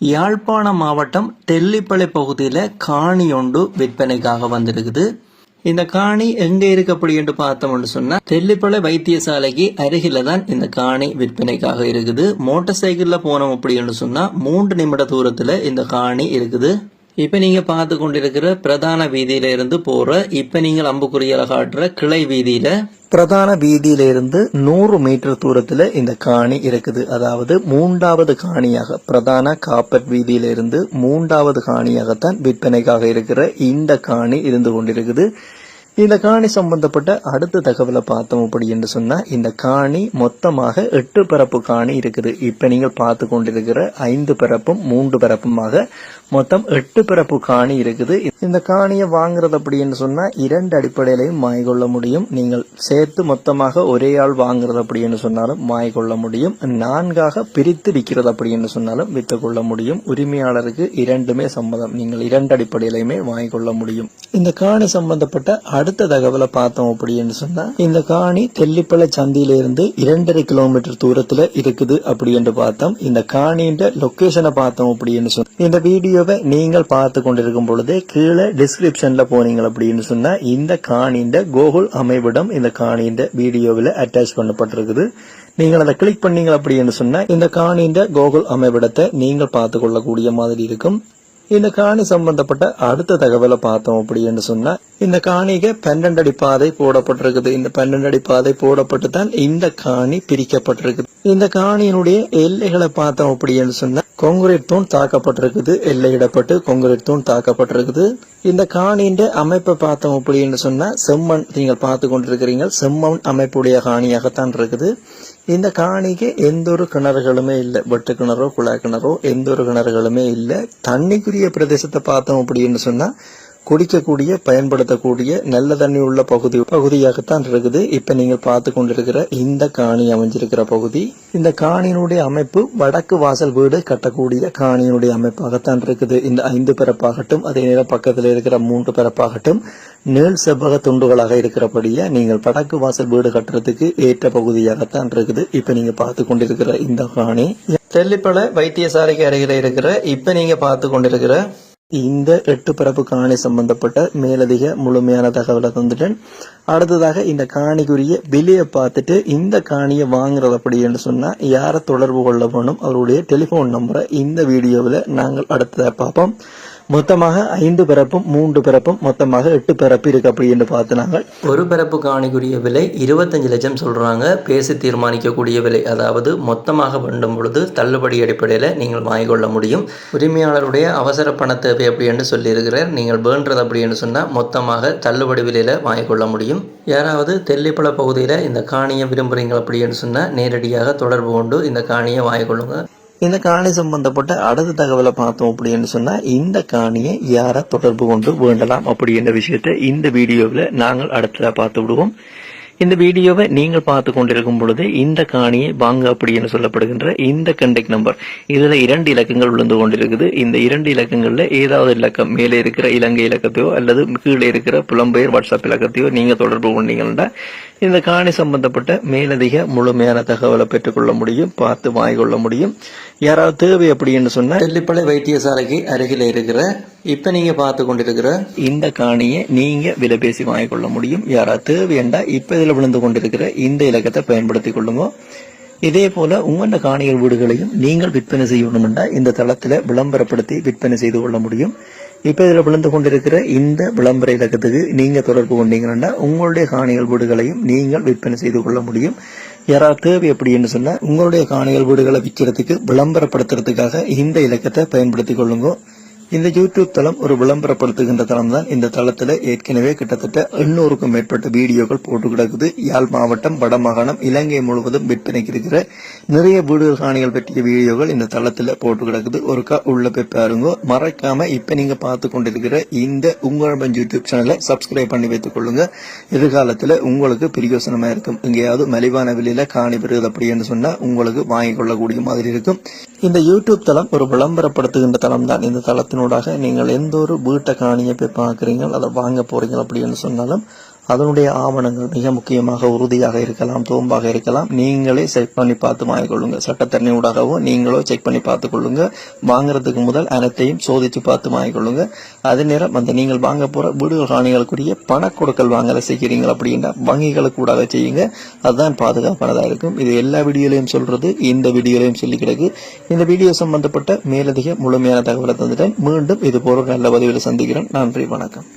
யாழ்ப்பாணம் மாவட்டம் தெல்லிப்பளை பகுதியில் காணி ஒன்று விற்பனைக்காக வந்திருக்குது. இந்த காணி எங்க இருக்கு அப்படி என்று பார்த்தோம்னு சொன்னா தெல்லிப்பளை வைத்தியசாலைக்கு அருகில தான் இந்த காணி விற்பனைக்காக இருக்குது. மோட்டார் சைக்கிள்ல போனோம் அப்படின்னு சொன்னா மூன்று நிமிட தூரத்துல இந்த காணி இருக்குது. இப்போ நீங்க பார்த்து கொண்டிருக்கிற பிரதான வீதியில இருந்து போற இப்ப நீங்கள் அம்புக்குறியால காட்டுற கிளை வீதியில பிரதான வீதியிலிருந்து நூறு மீட்டர் தூரத்தில் இந்த காணி இருக்குது. அதாவது மூன்றாவது காணியாக பிரதான காப்பட் வீதியிலிருந்து மூன்றாவது காணியாகத்தான் விற்பனைக்காக இருக்கிற இந்த காணி இருந்து கொண்டிருக்குது. இந்த காணி சம்பந்தப்பட்ட அடுத்த தகவலை பார்த்தோம் அப்படி என்று சொன்னால் இந்த காணி மொத்தமாக எட்டு பரப்பு காணி இருக்குது. இப்ப நீங்கள் பார்த்து கொண்டிருக்கிற ஐந்து பரப்பும் மூன்று பரப்புமாக மொத்தம் எட்டு பிறப்பு காணி இருக்குது. இந்த காணியை வாங்குறது அப்படின்னு சொன்னா இரண்டு அடிப்படையிலையும் மாய்கொள்ள முடியும். நீங்கள் சேர்த்து மொத்தமாக ஒரே ஆள் வாங்குறது அப்படின்னு சொன்னாலும் மாய்கொள்ள முடியும். நான்காக பிரித்து விற்கிறது அப்படின்னு சொன்னாலும் வித்துக்கொள்ள கொள்ள முடியும். உரிமையாளருக்கு இரண்டுமே சம்மதம் நீங்கள் இரண்டு அடிப்படையிலையுமே வாங்கி கொள்ள முடியும். இந்த காணி சம்பந்தப்பட்ட அடுத்த தகவலை பார்த்தோம் அப்படின்னு சொன்னா இந்த காணி தெல்லிப்பளை சந்தியில இருந்து இரண்டரை கிலோமீட்டர் தூரத்துல இருக்குது அப்படி என்று பார்த்தோம். இந்த காணியின் லொகேஷனை பார்த்தோம் அப்படின்னு சொன்னா இந்த வீடியோ வீடியோவை நீங்கள் பார்த்து கொண்டிருக்கும் பொழுது கீழே டிஸ்கிரிப்ஷன்ல போனீங்க அப்படின்னு சொன்னா இந்த காணியின் கோகுல் அமைவிடம் இந்த காணியின் வீடியோவில் அட்டாச் பண்ணப்பட்டிருக்குது. நீங்கள் அதை கிளிக் பண்ணீங்க அப்படின்னு சொன்னா இந்த காணியின் கோகுல் அமைவிடத்தை நீங்கள் பார்த்து கொள்ளக்கூடிய மாதிரி இருக்கும். இந்த காணி சம்பந்தப்பட்ட அடுத்த தகவலை பார்த்தோம் அப்படின்னு சொன்னா இந்த காணிக்கு பன்னெண்டு அடி பாதை போடப்பட்டிருக்குது. இந்த பன்னெண்டு அடி பாதை போடப்பட்டு தான் இந்த காணி பிரிக்கப்பட்டிருக்குது. இந்த காணியினுடைய எல்லைகளை பார்த்தோம் அப்படின்னு சொன்னா கொங்குரேட் தூண் தாக்கப்பட்டிருக்குது எல்லையிடப்பட்டு கொங்குரேட் தூண் தாக்கப்பட்டிருக்குது. இந்த காணியின் அமைப்பை பார்த்தோம் அப்படின்னு சொன்னா செம்மண் நீங்கள் பார்த்து கொண்டிருக்கிறீங்க செம்மண் அமைப்புடைய காணியாகத்தான் இருக்குது. இந்த காணிக்கு எந்த ஒரு கிணறுகளுமே இல்லை வெட்டு கிணறோ குழாய் கிணறோ எந்த ஒரு கிணறுகளுமே இல்லை. தண்ணிக்குரிய பிரதேசத்தை பார்த்தோம் அப்படின்னு சொன்னா குடிக்கக்கூடிய பயன்படுத்தக்கூடிய நல்ல தண்ணி உள்ள பகுதி பகுதியாகத்தான் இருக்குது. இப்ப நீங்க பார்த்து கொண்டிருக்கிற இந்த காணி அமைஞ்சிருக்கிற பகுதி இந்த காணியினுடைய அமைப்பு வடக்கு வாசல் வீடு கட்டக்கூடிய காணியினுடைய அமைப்பாகத்தான் இருக்குது. இந்த ஐந்து பிறப்பாகட்டும் அதே நேரம் பக்கத்தில் இருக்கிற மூன்று பிறப்பாகட்டும் நீள் செவ்வக துண்டுகளாக இருக்கிறபடியே நீங்கள் வடக்கு வாசல் வீடு கட்டுறதுக்கு ஏற்ற பகுதியாகத்தான் இருக்குது. இப்ப நீங்க பார்த்து கொண்டிருக்கிற இந்த காணி தெல்லிப்பள வைத்தியசாலைக்கு அருகில இருக்கிற இப்ப நீங்க பார்த்து கொண்டிருக்கிற இந்த எட்டு பிறப்பு காணி சம்பந்தப்பட்ட மேலதிக முழுமையான தகவலை தந்துட்டேன். அடுத்ததாக இந்த காணிக்குரிய விலையை பார்த்துட்டு இந்த காணியை வாங்குறது அப்படின்னு சொன்னால் சொன்னா யாரை தொடர்பு கொள்ள வேணும்? அவருடைய டெலிபோன் நம்பரை இந்த வீடியோவில் நாங்கள் அடுத்ததாக பார்ப்போம். மொத்தமாக ஐந்து பிறப்பும் மூன்று பிறப்பும் மொத்தமாக எட்டு பிறப்பு இருக்கு அப்படி என்று பார்த்து நாங்கள் ஒரு பிறப்பு காணிக்குரிய விலை இருபத்தஞ்சு லட்சம் சொல்றாங்க. பேசி தீர்மானிக்கக்கூடிய விலை அதாவது மொத்தமாக வேண்டும் பொழுது தள்ளுபடி அடிப்படையில் நீங்கள் வாங்கிக்கொள்ள முடியும். உரிமையாளருடைய அவசர பண தேவை அப்படி என்று சொல்லியிருக்கிறார். நீங்கள் வேண்டது அப்படி என்று சொன்னால் மொத்தமாக தள்ளுபடி விலையில் வாங்கிக்கொள்ள முடியும். யாராவது தெல்லிப்பள பகுதியில் இந்த காணியை விரும்புகிறீங்க அப்படின்னு சொன்னால் நேரடியாக தொடர்பு கொண்டு இந்த காணியை வாங்கிக்கொள்ளுங்க இந்த காணி சம்பந்தப்பட்ட அடுத்த தகவலை பார்த்தோம் அப்படின்னு சொன்னா இந்த காணியை யாரை தொடர்பு கொண்டு வேண்டலாம் அப்படின்ற விஷயத்தை இந்த வீடியோவில் நாங்கள் அடுத்ததாக பார்த்து விடுவோம். இந்த வீடியோவை நீங்கள் பார்த்து கொண்டிருக்கும் பொழுது இந்த காணியை வாங்க அப்படின்னு சொல்லப்படுகின்ற இந்த கண்டெக்ட் நம்பர் இதுல இரண்டு இலக்கங்கள் விழுந்து கொண்டிருக்குது. இந்த இரண்டு இலக்கங்கள்ல ஏதாவது இலக்கம் மேலே இருக்கிற இலங்கை இலக்கத்தையோ அல்லது கீழே இருக்கிற புலம்பெயர் வாட்ஸ்அப் இலக்கத்தையோ நீங்க தொடர்பு கொண்டீங்கன்னா இந்த காணி சம்பந்தப்பட்ட மேலதிக முழுமையான தகவலை பெற்றுக்கொள்ள முடியும் பார்த்து வாங்கிக்கொள்ள முடியும். யாராவது தேவை அப்படின்னு சொன்னா தெல்லிப்பளை வைத்தியசாலைக்கு அருகில் இருக்கிற இப்ப நீங்க பார்த்து கொண்டிருக்கிற இந்த காணியை நீங்க விலை பேசி வாங்கிக்கொள்ள முடியும். யாராவது தேவையண்டா இப்ப இதுல விழுந்து கொண்டிருக்கிற இந்த இலக்கத்தை பயன்படுத்திக் கொள்ளுங்க. இதே போல உங்கள காணிகள் வீடுகளையும் நீங்கள் விற்பனை செய்யணும்னா இந்த தளத்தில் விளம்பரப்படுத்தி விற்பனை செய்து கொள்ள முடியும். இப்போ இதில் விழுந்து கொண்டிருக்கிற இந்த விளம்பர இலக்கத்துக்கு நீங்கள் தொடர்பு கொண்டீங்கன்னா உங்களுடைய காணிகள் வீடுகளையும் நீங்கள் விற்பனை செய்து கொள்ள முடியும். யாராவது தேவை அப்படின்னு சொன்னால் உங்களுடைய காணிகள் வீடுகளை விற்கிறதுக்கு விளம்பரப்படுத்துறதுக்காக இந்த இலக்கத்தை பயன்படுத்திக் கொள்ளுங்க. இந்த யூடியூப் தளம் ஒரு விளம்பரப்படுத்துகின்ற தளம் தான் இந்த தளத்துல ஏற்கனவே கிட்டத்தட்ட எண்ணூறுக்கும் மேற்பட்ட வீடியோக்கள் போட்டு கிடக்குது. யாழ் மாவட்டம் வடமாகாணம் இலங்கை முழுவதும் விற்பனைக்கு இருக்கிற நிறைய வீடு காணிகள் பற்றிய வீடியோக்கள் இந்த தளத்துல போட்டு கிடக்குது. ஒருக்கா உள்ள போய் பாருங்க. மறக்காம இப்ப நீங்க பார்த்து கொண்டிருக்கிற இந்த உங்களம்பன் யூடியூப் சேனலை சப்ஸ்கிரைப் பண்ணி வைத்துக் கொள்ளுங்க. எதிர்காலத்துல உங்களுக்கு பிரியோசனமா இருக்கும். எங்கேயாவது மலிவான விலையில காணி பெறுகிறது அப்படின்னு சொன்னா உங்களுக்கு வாங்கிக் கொள்ளக்கூடிய மாதிரி இருக்கும். இந்த யூடியூப் தளம் ஒரு விளம்பரப்படுத்துகின்ற தளம் தான் இந்த தளத்தினூடாக நீங்கள் எந்த ஒரு வீட்டை காணியை போய் பார்க்குறீங்க அதை வாங்க போறீங்க அப்படின்னு சொன்னாலும் அதனுடைய ஆவணங்கள் மிக முக்கியமாக உறுதியாக இருக்கலாம் தோம்பாக இருக்கலாம். நீங்களே செக் பண்ணி பார்த்து வாங்கிக்கொள்ளுங்க சட்டத்தரணி ஊடாகவோ நீங்களோ செக் பண்ணி பார்த்து கொள்ளுங்க. வாங்குறதுக்கு முதல் அனைத்தையும் சோதித்து பார்த்து வாங்கிக்கொள்ளுங்க அதே நேரம் அந்த நீங்கள் வாங்க போற வீடுகள் காணிகளுக்குரிய பண கொடுக்கல் வாங்கல செய்கிறீங்க அப்படின்னா வங்கிகளுக்கு ஊடாக செய்யுங்க. அதுதான் பாதுகாப்பானதா இருக்கும். இது எல்லா வீடியோலையும் சொல்றது இந்த வீடியோலையும் சொல்லி கிடக்கு. இந்த வீடியோ சம்பந்தப்பட்ட மேலதிக முழுமையான தகவலை தந்துட்டேன். மீண்டும் இது போல நல்ல பதிவில் சந்திக்கிறேன். நன்றி வணக்கம்.